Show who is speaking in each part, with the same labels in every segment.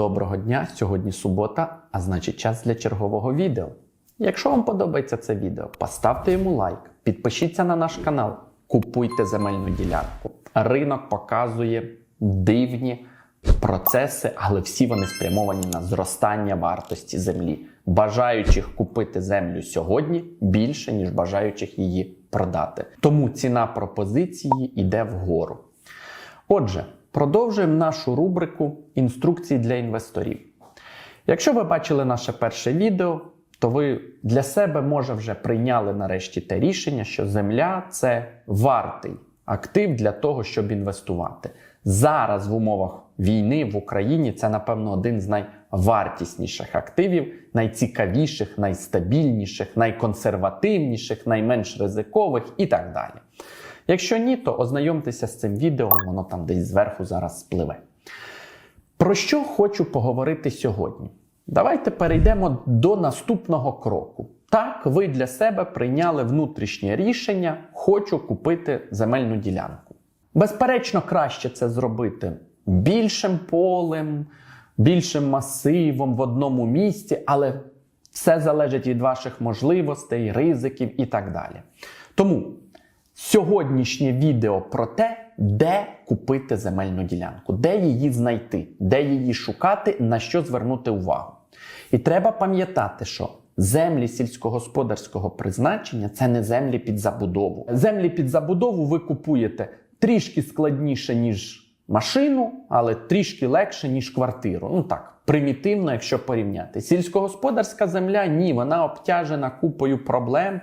Speaker 1: Доброго дня! Сьогодні субота, а значить час для чергового відео. Якщо вам подобається це відео, поставте йому лайк, підпишіться на наш канал, купуйте земельну ділянку. Ринок показує дивні процеси, але всі вони спрямовані на зростання вартості землі. Бажаючих купити землю сьогодні більше, ніж бажаючих її продати. Тому ціна пропозиції йде вгору. Отже, продовжуємо нашу рубрику інструкції для інвесторів. Якщо ви бачили наше перше відео, то ви для себе може вже прийняли нарешті те рішення, що земля це вартий актив для того, щоб інвестувати. Зараз в умовах війни в Україні це, напевно, один з найвартісніших активів, найцікавіших, найстабільніших, найконсервативніших, найменш ризикових і так далі. Якщо ні, то ознайомтеся з цим відео, воно там десь зверху зараз спливе. Про що хочу поговорити сьогодні? Давайте перейдемо до наступного кроку. Так, ви для себе прийняли внутрішнє рішення, хочу купити земельну ділянку. Безперечно, краще це зробити більшим полем, більшим масивом в одному місці, але все залежить від ваших можливостей, ризиків і так далі. Тому сьогоднішнє відео про те, де купити земельну ділянку, де її знайти, де її шукати, на що звернути увагу. І треба пам'ятати, що землі сільськогосподарського призначення це не землі під забудову. Землі під забудову ви купуєте трішки складніше, ніж машину, але трішки легше, ніж квартиру. Ну так, примітивно, якщо порівняти. Сільськогосподарська земля ні, вона обтяжена купою проблем,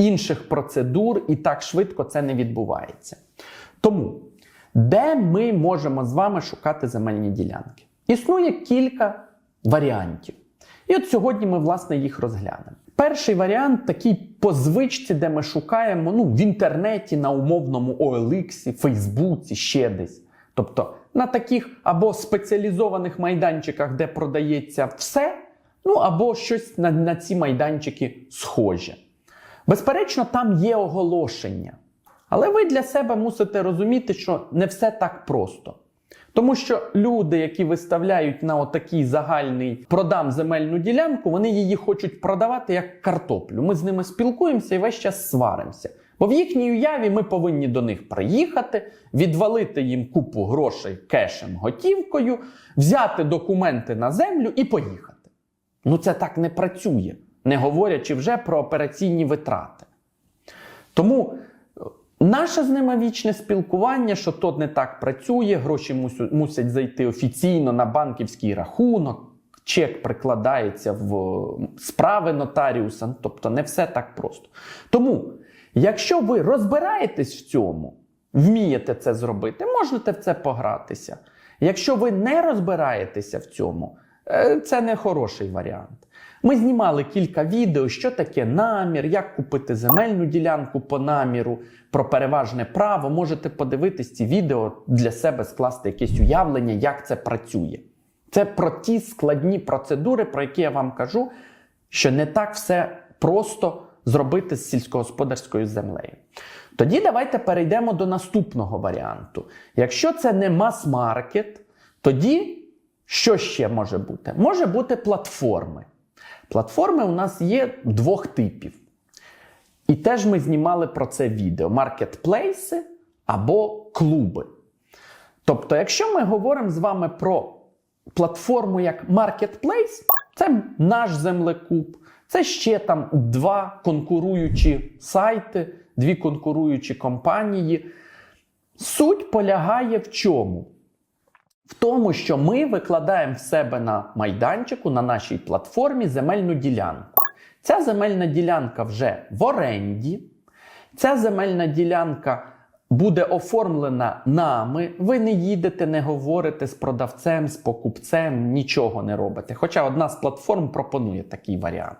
Speaker 1: інших процедур, і так швидко це не відбувається. Тому, де ми можемо з вами шукати земельні ділянки? Існує кілька варіантів. І от сьогодні ми, власне, їх розглянемо. Перший варіант такий по звичці, де ми шукаємо ну, в інтернеті, на умовному OLX, Фейсбуці, ще десь. Тобто на таких або спеціалізованих майданчиках, де продається все, ну або щось на, на ці майданчики схоже. Безперечно, там є оголошення. Але ви для себе мусите розуміти, що не все так просто. Тому що люди, які виставляють на отакий загальний продам земельну ділянку, вони її хочуть продавати як картоплю. Ми з ними спілкуємося і весь час сваримося. Бо в їхній уяві ми повинні до них приїхати, відвалити їм купу грошей кешем готівкою, взяти документи на землю і поїхати. Ну це так не працює, не говорячи вже про операційні витрати. Тому Наше з ними вічне спілкування, що то не так працює, гроші мусять, зайти офіційно на банківський рахунок, чек прикладається в справи нотаріуса, тобто не все так просто. Тому, якщо ви розбираєтесь в цьому, вмієте це зробити, можете в це погратися. Якщо ви не розбираєтеся в цьому, е, це не хороший варіант. Ми знімали кілька відео, що таке намір, як купити земельну ділянку по наміру, про переважне право. Можете подивитись ці відео для себе скласти якесь уявлення, як це працює. Це про ті складні процедури, про які я вам кажу, що не так все просто зробити з сільськогосподарською землею. Тоді давайте перейдемо до наступного варіанту. Якщо це не мас-маркет, тоді що ще може бути? Може бути платформи. Платформи у нас є двох типів. І теж ми знімали про це відео: маркетплейси або клуби. Тобто, якщо ми говоримо з вами про платформу як маркетплейс, це наш землекуп, це ще там два конкуруючі сайти, дві конкуруючі компанії. Суть полягає в чому? В тому, що ми викладаємо в себе на майданчику, на нашій платформі земельну ділянку. Ця земельна ділянка вже в оренді. Ця земельна ділянка буде оформлена нами. Ви не їдете, не говорите з продавцем, з покупцем, нічого не робите. Хоча одна з платформ пропонує такий варіант.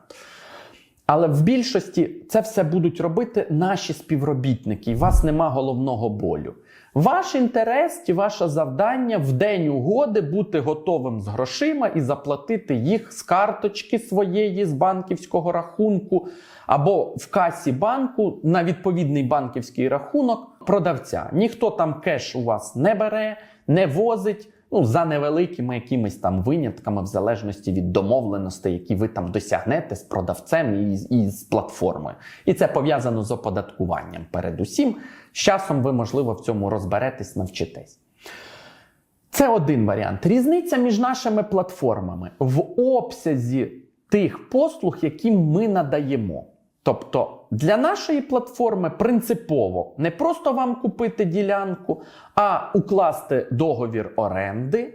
Speaker 1: Але в більшості це все будуть робити наші співробітники, і вас нема головного болю. Ваш інтерес і ваше завдання в день угоди бути готовим з грошима і заплатити їх з карточки своєї, з банківського рахунку, або в касі банку на відповідний банківський рахунок продавця. Ніхто там кеш у вас не бере, не возить. Ну, за невеликими якимись там винятками, в залежності від домовленостей, які ви там досягнете з продавцем і, і з платформою. І це пов'язано з оподаткуванням. Передусім, з часом ви, можливо, в цьому розберетесь, навчитесь. Це один варіант. Різниця між нашими платформами в обсязі тих послуг, які ми надаємо. Тобто для нашої платформи принципово не просто вам купити ділянку, а укласти договір оренди,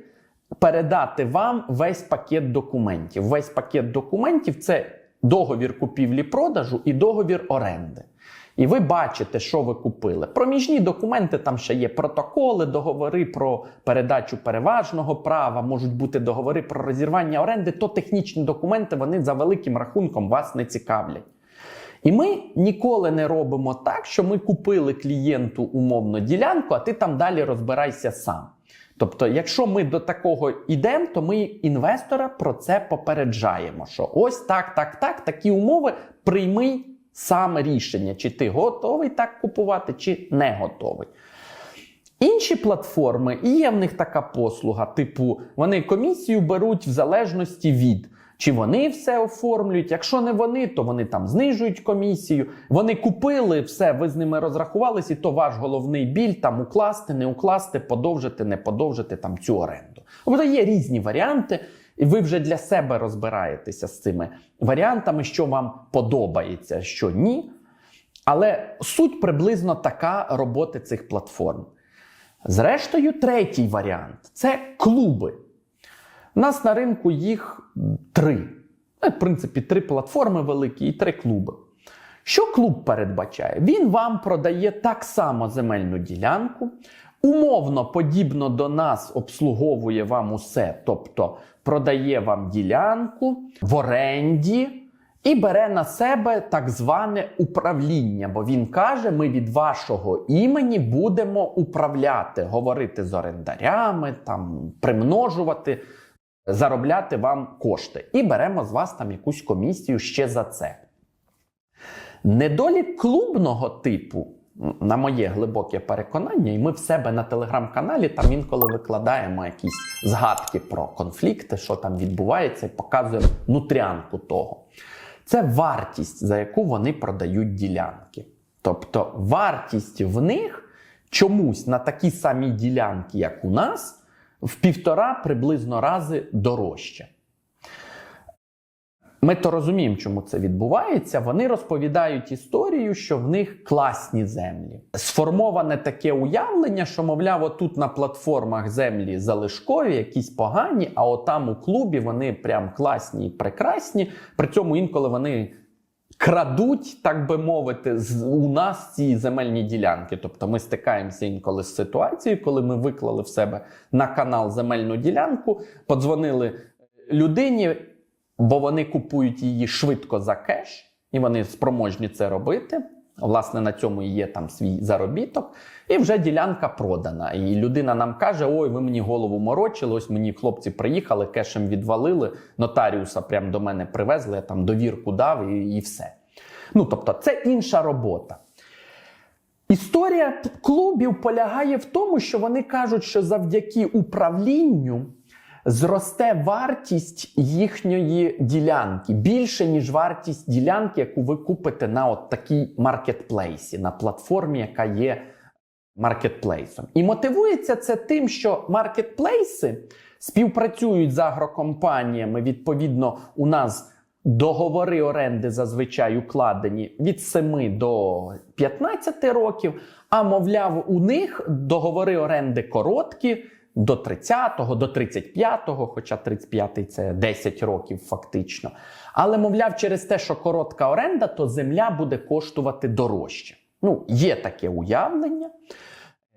Speaker 1: передати вам весь пакет документів. Весь пакет документів це договір купівлі-продажу і договір оренди. І ви бачите, що ви купили. Проміжні документи там ще є протоколи, договори про передачу переважного права, можуть бути договори про розірвання оренди. То технічні документи вони за великим рахунком вас не цікавлять. І ми ніколи не робимо так, що ми купили клієнту умовно ділянку, а ти там далі розбирайся сам. Тобто, якщо ми до такого йдемо, то ми інвестора про це попереджаємо. Що ось так, так, так, такі умови прийми саме рішення, чи ти готовий так купувати, чи не готовий. Інші платформи, і є в них така послуга, типу, вони комісію беруть в залежності від. Чи вони все оформлюють? Якщо не вони, то вони там знижують комісію. Вони купили все, ви з ними розрахувалися, і то ваш головний біль там укласти, не укласти, подовжити, не подовжити там цю оренду. Тобто є різні варіанти, і ви вже для себе розбираєтеся з цими варіантами, що вам подобається, що ні. Але суть приблизно така роботи цих платформ. Зрештою, третій варіант це клуби. У нас на ринку їх три. Ну, В принципі, три платформи великі і три клуби. Що клуб передбачає? Він вам продає так само земельну ділянку, умовно подібно до нас обслуговує вам усе, тобто продає вам ділянку в оренді і бере на себе так зване управління. Бо він каже: ми від вашого імені будемо управляти, говорити з орендарями, там примножувати заробляти вам кошти. І беремо з вас там якусь комісію ще за це. Недолік клубного типу, на моє глибоке переконання, і ми в себе на телеграм-каналі там інколи викладаємо якісь згадки про конфлікти, що там відбувається, і показуємо нутрянку того. Це вартість, за яку вони продають ділянки. Тобто вартість в них чомусь на такі самі ділянки, як у нас, в півтора приблизно рази дорожче. Ми то розуміємо, чому це відбувається. Вони розповідають історію, що в них класні землі. Сформоване таке уявлення, що, мовляв, отут на платформах землі залишкові, якісь погані, а отам у клубі вони прям класні і прекрасні. При цьому інколи вони крадуть, так би мовити, у нас ці земельні ділянки. Тобто ми стикаємося інколи з ситуацією, коли ми виклали в себе на канал земельну ділянку, подзвонили людині, бо вони купують її швидко за кеш, і вони спроможні це робити. Власне, на цьому і є там свій заробіток, і вже ділянка продана. І людина нам каже: Ой, ви мені голову морочили. Ось мені хлопці приїхали, кешем відвалили, нотаріуса прямо до мене привезли, я там довірку дав і, і все. Ну тобто, це інша робота. Історія клубів полягає в тому, що вони кажуть, що завдяки управлінню зросте вартість їхньої ділянки більше, ніж вартість ділянки, яку ви купите на от такій маркетплейсі, на платформі, яка є маркетплейсом. І мотивується це тим, що маркетплейси співпрацюють з агрокомпаніями. Відповідно, у нас договори оренди зазвичай укладені від 7 до 15 років. А мовляв, у них договори оренди короткі. До 30-го, до 35-го, хоча 35-й це 10 років фактично. Але, мовляв, через те, що коротка оренда, то земля буде коштувати дорожче. Ну, є таке уявлення.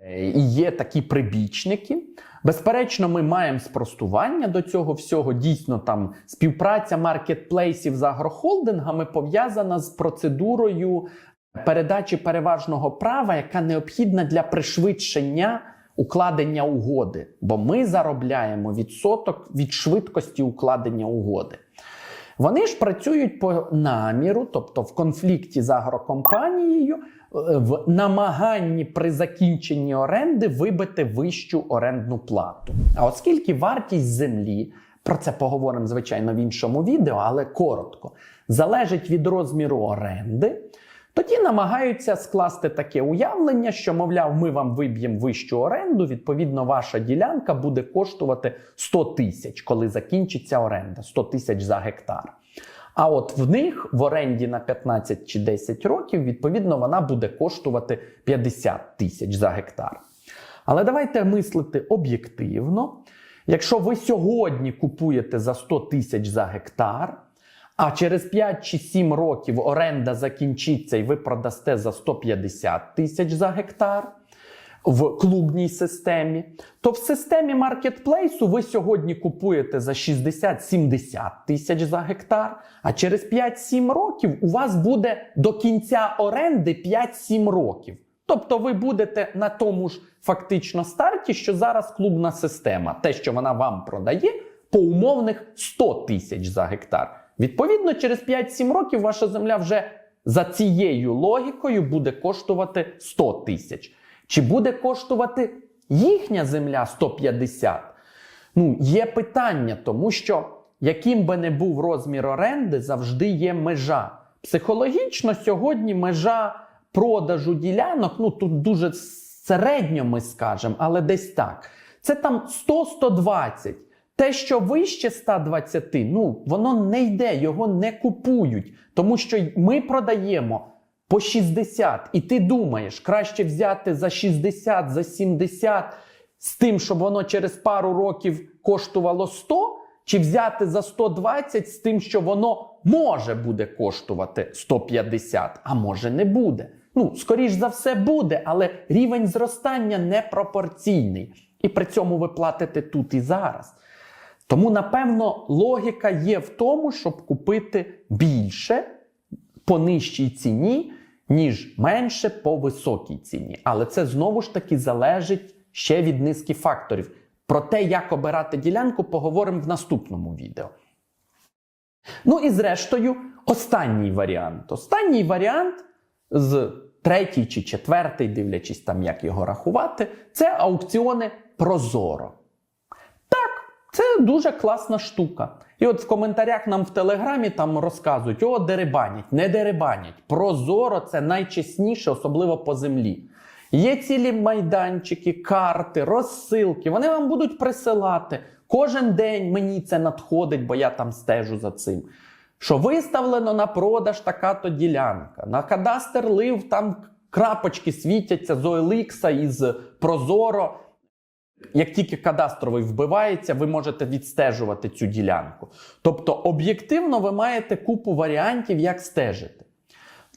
Speaker 1: Е, І є такі прибічники. Безперечно, ми маємо спростування до цього всього. Дійсно, там співпраця маркетплейсів з агрохолдингами пов'язана з процедурою передачі переважного права, яка необхідна для пришвидшення укладення угоди. Бо ми заробляємо відсоток від швидкості укладення угоди. Вони ж працюють по наміру, тобто в конфлікті з агрокомпанією, е, в намаганні при закінченні оренди вибити вищу орендну плату. А оскільки вартість землі, про це поговоримо звичайно в іншому відео, але коротко, залежить від розміру оренди. Тоді намагаються скласти таке уявлення, що, мовляв, ми вам виб'ємо вищу оренду, відповідно, ваша ділянка буде коштувати 100 тисяч, коли закінчиться оренда, 100 тисяч за гектар. А от в них в оренді на 15 чи 10 років, відповідно, вона буде коштувати 50 тисяч за гектар. Але давайте мислити об'єктивно. Якщо ви сьогодні купуєте за 100 тисяч за гектар, а через 5 чи 7 років оренда закінчиться і ви продасте за 150 тисяч за гектар в клубній системі, то в системі маркетплейсу ви сьогодні купуєте за 60-70 тисяч за гектар, а через 5-7 років у вас буде до кінця оренди 5-7 років. Тобто ви будете на тому ж фактично старті, що зараз клубна система, те, що вона вам продає, по умовних 100 тисяч за гектар. Відповідно, через 5-7 років ваша земля вже за цією логікою буде коштувати 100 тисяч. Чи буде коштувати їхня земля 150? Ну, є питання, тому що яким би не був розмір оренди, завжди є межа. Психологічно сьогодні межа продажу ділянок, ну тут дуже середньо ми скажемо, але десь так. Це там 100-120. Те, що вище 120, ну воно не йде, його не купують, тому що ми продаємо по 60, і ти думаєш, краще взяти за 60, за 70 з тим, щоб воно через пару років коштувало 100, чи взяти за 120 з тим, що воно може буде коштувати 150, а може не буде. Ну, скоріш за все, буде, але рівень зростання непропорційний. І при цьому ви платите тут і зараз. Тому, напевно, логіка є в тому, щоб купити більше по нижчій ціні, ніж менше по високій ціні. Але це знову ж таки залежить ще від низки факторів. Про те, як обирати ділянку, поговоримо в наступному відео. Ну і зрештою, останній варіант. Останній варіант з третій чи четвертий, дивлячись там, як його рахувати, це аукціони Прозоро. Це дуже класна штука. І от в коментарях нам в Телеграмі там розказують: о, деребанять, не деребанять. Прозоро це найчесніше, особливо по землі. Є цілі майданчики, карти, розсилки. Вони вам будуть присилати. Кожен день мені це надходить, бо я там стежу за цим. Що виставлено на продаж така-то ділянка. На кадастр лив там крапочки світяться з OLX і з Прозоро. Як тільки кадастровий вбивається, ви можете відстежувати цю ділянку. Тобто, об'єктивно, ви маєте купу варіантів, як стежити.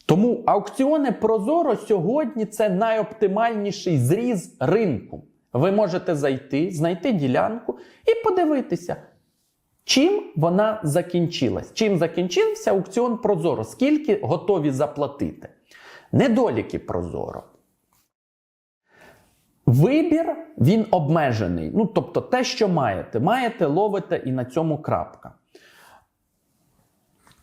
Speaker 1: Тому аукціони Прозоро сьогодні це найоптимальніший зріз ринку. Ви можете зайти, знайти ділянку і подивитися, чим вона закінчилась. Чим закінчився аукціон Прозоро, скільки готові заплатити. Недоліки Прозоро. Вибір він обмежений. Ну, тобто, те, що маєте, маєте, ловите і на цьому крапка.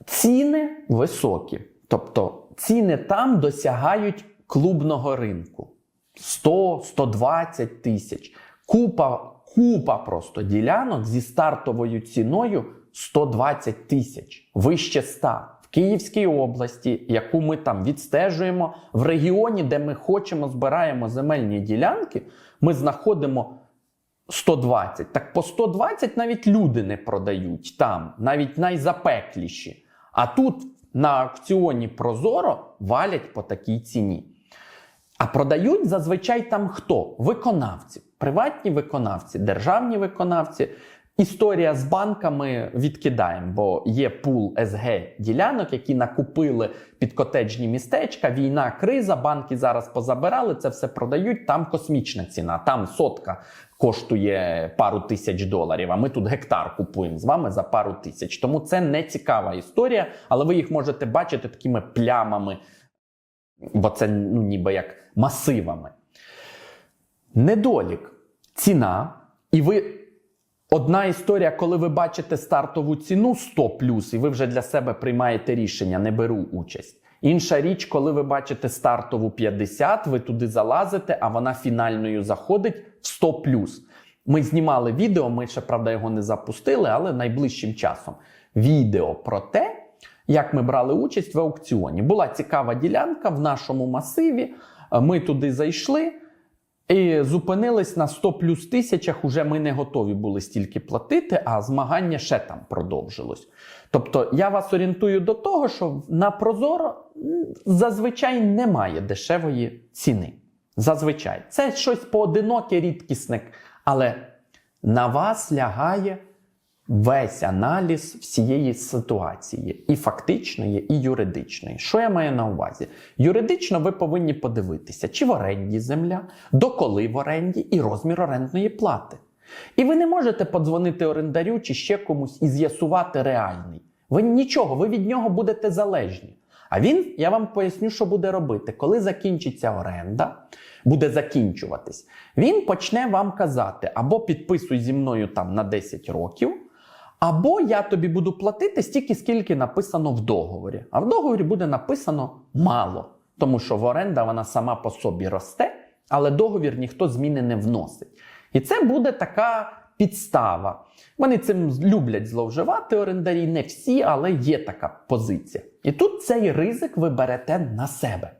Speaker 1: Ціни високі. Тобто ціни там досягають клубного ринку 100-120 тисяч. Купа, купа просто ділянок зі стартовою ціною 120 тисяч, вище 100. Київській області, яку ми там відстежуємо, в регіоні, де ми хочемо, збираємо земельні ділянки, ми знаходимо 120. Так по 120 навіть люди не продають там, навіть найзапекліші. А тут на аукціоні Прозоро валять по такій ціні. А продають зазвичай там хто? Виконавці, приватні виконавці, державні виконавці. Історія з банками відкидаємо, бо є пул СГ ділянок, які накупили під котеджні містечка. Війна, криза, банки зараз позабирали, це все продають. Там космічна ціна. Там сотка коштує пару тисяч доларів. А ми тут гектар купуємо з вами за пару тисяч. Тому це не цікава історія, але ви їх можете бачити такими плямами, бо це ну, ніби як масивами. Недолік ціна, і ви Одна історія, коли ви бачите стартову ціну 100 плюс, і ви вже для себе приймаєте рішення, не беру участь. Інша річ, коли ви бачите стартову 50, ви туди залазите, а вона фінальною заходить в 100 плюс. Ми знімали відео, ми ще правда його не запустили, але найближчим часом. Відео про те, як ми брали участь в аукціоні. Була цікава ділянка в нашому масиві. Ми туди зайшли. І зупинились на 100 плюс тисячах. Уже ми не готові були стільки платити, а змагання ще там продовжилось. Тобто я вас орієнтую до того, що на Прозоро зазвичай немає дешевої ціни. Зазвичай. Це щось поодиноке, рідкісне, але на вас лягає весь аналіз всієї ситуації, і фактичної, і юридичної. Що я маю на увазі? Юридично ви повинні подивитися, чи в оренді земля, доколи в оренді і розмір орендної плати. І ви не можете подзвонити орендарю чи ще комусь і з'ясувати реальний. Ви нічого, ви від нього будете залежні. А він, я вам поясню, що буде робити. Коли закінчиться оренда, буде закінчуватись, він почне вам казати: або підписуй зі мною там на 10 років, або я тобі буду платити стільки, скільки написано в договорі. А в договорі буде написано мало, тому що в оренда вона сама по собі росте, але договір ніхто зміни не вносить. І це буде така підстава. Вони цим люблять зловживати орендарі, не всі, але є така позиція. І тут цей ризик ви берете на себе.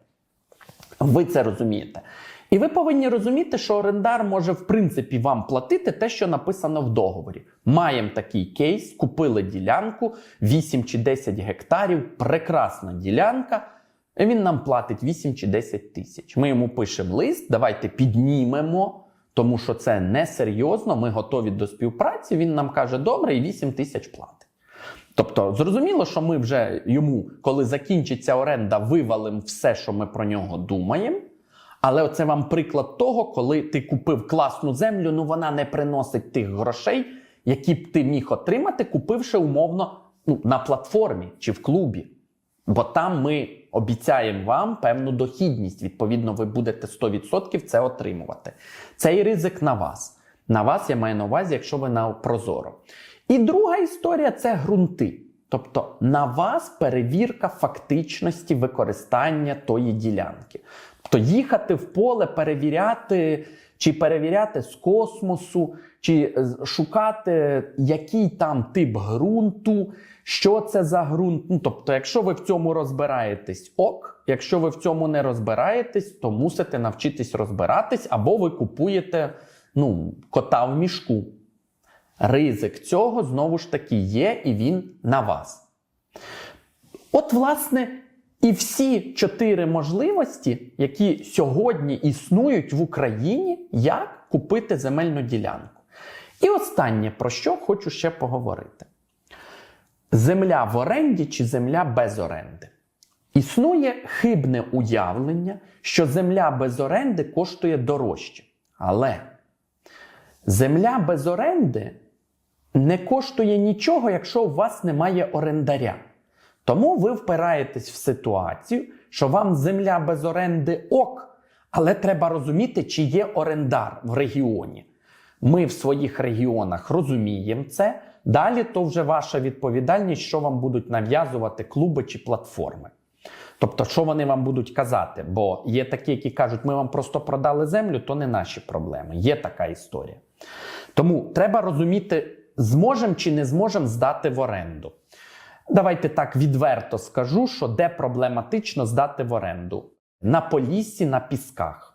Speaker 1: Ви це розумієте. І ви повинні розуміти, що орендар може в принципі вам платити те, що написано в договорі. Маємо такий кейс, купили ділянку 8 чи 10 гектарів, прекрасна ділянка. І він нам платить 8 чи 10 тисяч. Ми йому пишемо лист, давайте піднімемо, тому що це несерйозно, ми готові до співпраці. Він нам каже, добре, і 8 тисяч платить. Тобто, зрозуміло, що ми вже йому, коли закінчиться оренда, вивалимо все, що ми про нього думаємо. Але оце вам приклад того, коли ти купив класну землю, ну вона не приносить тих грошей, які б ти міг отримати, купивши умовно ну, на платформі чи в клубі. Бо там ми обіцяємо вам певну дохідність. Відповідно, ви будете 100% це отримувати. Цей ризик на вас. На вас я маю на увазі, якщо ви на Прозоро. І друга історія це ґрунти. Тобто на вас перевірка фактичності використання тої ділянки. Тобто їхати в поле, перевіряти, чи перевіряти з космосу, чи е, шукати, який там тип ґрунту, що це за ґрунт. Ну, тобто, якщо ви в цьому розбираєтесь, ок. Якщо ви в цьому не розбираєтесь, то мусите навчитись розбиратись, або ви купуєте ну, кота в мішку. Ризик цього знову ж таки є, і він на вас. От, власне, і всі чотири можливості, які сьогодні існують в Україні, як купити земельну ділянку. І останнє, про що хочу ще поговорити: земля в оренді чи земля без оренди. Існує хибне уявлення, що земля без оренди коштує дорожче. Але земля без оренди не коштує нічого, якщо у вас немає орендаря. Тому ви впираєтесь в ситуацію, що вам земля без оренди ок, але треба розуміти, чи є орендар в регіоні. Ми в своїх регіонах розуміємо це. Далі то вже ваша відповідальність, що вам будуть нав'язувати клуби чи платформи. Тобто, що вони вам будуть казати? Бо є такі, які кажуть, ми вам просто продали землю, то не наші проблеми. Є така історія. Тому треба розуміти, зможемо чи не зможемо здати в оренду. Давайте так відверто скажу, що де проблематично здати в оренду на поліссі, на пісках.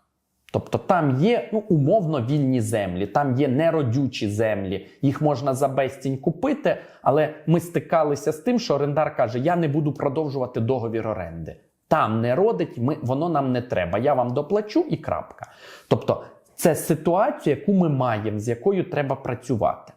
Speaker 1: Тобто там є ну, умовно вільні землі, там є неродючі землі, їх можна за безцінь купити, але ми стикалися з тим, що орендар каже: Я не буду продовжувати договір оренди. Там не родить, ми, воно нам не треба. Я вам доплачу і крапка. Тобто, це ситуація, яку ми маємо, з якою треба працювати.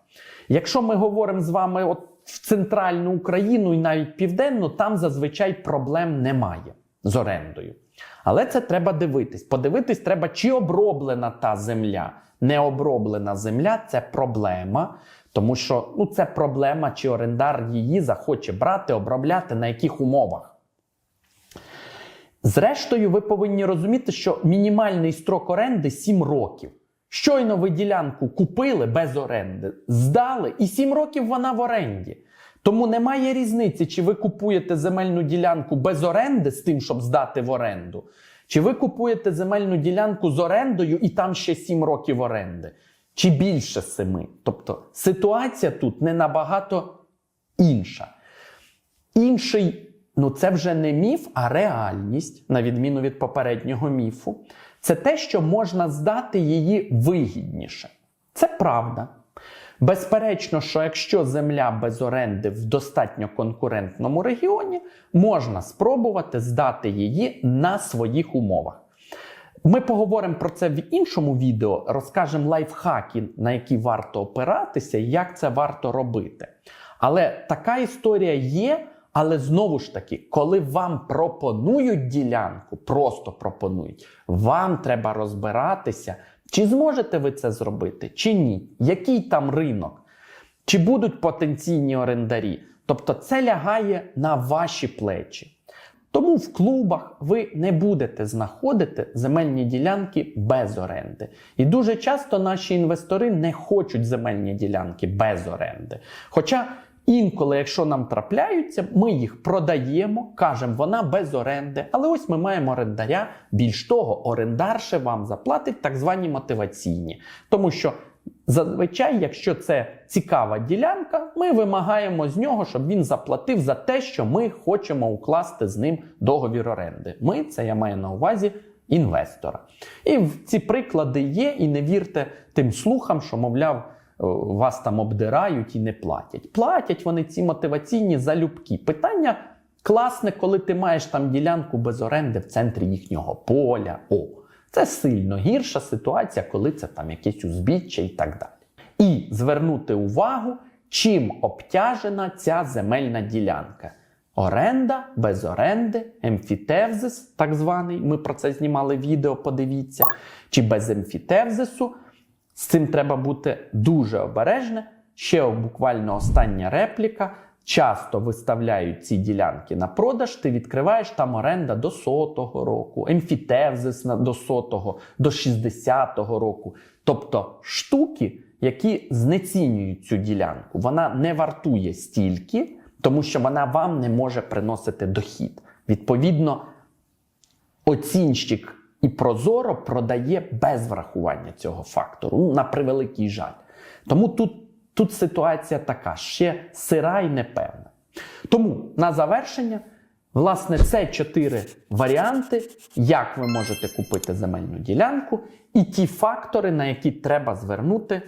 Speaker 1: Якщо ми говоримо з вами от в центральну Україну і навіть південну, там зазвичай проблем немає з орендою. Але це треба дивитись. Подивитись треба, чи оброблена та земля. Не оброблена земля це проблема, тому що ну, це проблема, чи орендар її захоче брати, обробляти, на яких умовах. Зрештою, ви повинні розуміти, що мінімальний строк оренди 7 років. Щойно ви ділянку купили без оренди, здали, і 7 років вона в оренді. Тому немає різниці, чи ви купуєте земельну ділянку без оренди з тим, щоб здати в оренду, чи ви купуєте земельну ділянку з орендою і там ще 7 років оренди, чи більше 7. Тобто ситуація тут не набагато інша. Інший, ну це вже не міф, а реальність, на відміну від попереднього міфу, це те, що можна здати її вигідніше. Це правда. Безперечно, що якщо земля без оренди в достатньо конкурентному регіоні, можна спробувати здати її на своїх умовах. Ми поговоримо про це в іншому відео, розкажемо лайфхаки, на які варто опиратися і як це варто робити. Але така історія є. Але знову ж таки, коли вам пропонують ділянку, просто пропонують, вам треба розбиратися, чи зможете ви це зробити, чи ні, який там ринок, чи будуть потенційні орендарі. Тобто це лягає на ваші плечі. Тому в клубах ви не будете знаходити земельні ділянки без оренди. І дуже часто наші інвестори не хочуть земельні ділянки без оренди. Хоча інколи, якщо нам трапляються, ми їх продаємо, кажемо, вона без оренди. Але ось ми маємо орендаря. Більш того, орендар ще вам заплатить так звані мотиваційні. Тому що Зазвичай, якщо це цікава ділянка, ми вимагаємо з нього, щоб він заплатив за те, що ми хочемо укласти з ним договір оренди. Ми це я маю на увазі інвестора. І ці приклади є, і не вірте тим слухам, що, мовляв, вас там обдирають і не платять. Платять вони ці мотиваційні залюбки. Питання класне, коли ти маєш там ділянку без оренди в центрі їхнього поля. О, це сильно гірша ситуація, коли це там якесь узбіччя і так далі. І звернути увагу, чим обтяжена ця земельна ділянка. Оренда, без оренди, емфітевзис, так званий, ми про це знімали відео, подивіться, чи без емфітевзису. З цим треба бути дуже обережним. Ще буквально остання репліка. Часто виставляють ці ділянки на продаж, ти відкриваєш там оренда до сотого року, емфітевзис до сотого, до 60-го року. Тобто штуки, які знецінюють цю ділянку. Вона не вартує стільки, тому що вона вам не може приносити дохід. Відповідно, оцінщик і Прозоро продає без врахування цього фактору. Ну, на превеликий жаль. Тому тут. Тут ситуація така, ще сира і непевна. Тому на завершення, власне, це чотири варіанти, як ви можете купити земельну ділянку, і ті фактори, на які треба звернути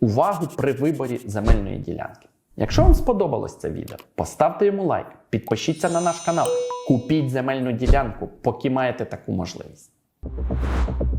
Speaker 1: увагу при виборі земельної ділянки. Якщо вам сподобалось це відео, поставте йому лайк, підпишіться на наш канал, купіть земельну ділянку, поки маєте таку можливість. Thank you.